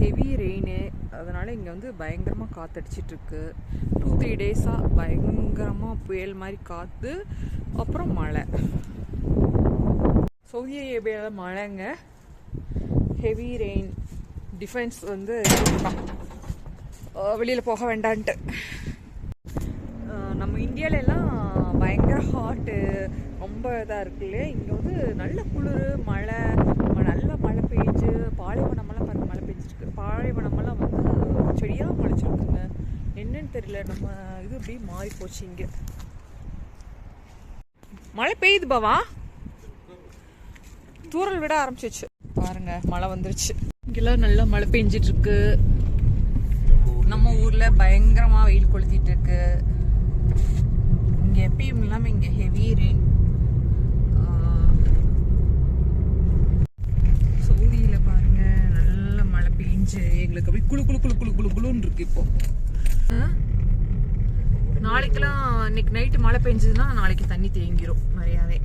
Heavy rain அதனால் இங்கே வந்து பயங்கரமாக காற்றடிச்சிட்ருக்கு டூ த்ரீ டேஸாக பயங்கரமாக புயல் மாதிரி காற்று அப்புறம் மழை. சவுதி அரேபியாவில் மழைங்க. ஹெவி ரெயின் டிஃபென்ஸ் வந்து வெளியில் போக வேண்டான்ட்டு. நம்ம இந்தியாவிலலாம் பயங்கர ஹாட்டு ரொம்ப இதாக இருக்குல்ல இங்கே வந்து நல்ல குளிர் மழை ம- நல்ல மழை பெஞ்சு பாலைவனமெல்லாம் பாருங்க மழை பெஞ்சிருக்கு பாலைவனமெல்லாம் வந்து செடியாக முளைச்சிருக்குங்க என்னன்னு தெரியல. நம்ம இது இப்படி மாறி போச்சு இங்கே. மழை பெய்யுது பாவா? தூரல் விட ஆரம்பிச்சிச்சு பாருங்க மழை வந்துருச்சு. இங்கெல்லாம் நல்லா மழை பெஞ்சிட்டு இருக்கு நம்ம ஊர்ல பயங்கரமா வெயில் கொளுத்திட்டு இருக்கு இங்க எப்பயும் இல்லாம இங்க ஹெவி ரெயின் சவுதியில பாருங்க நல்ல மழை பெஞ்சு எங்களுக்கு அப்படியே குழு குளு குளு குளு குளு குளுன்னு இருக்கு இப்போ. நாளைக்கெல்லாம் இன்னைக்கு நைட்டு மழை பெஞ்சதுன்னா நாளைக்கு தண்ணி தேங்கிரும் நிறையாவே.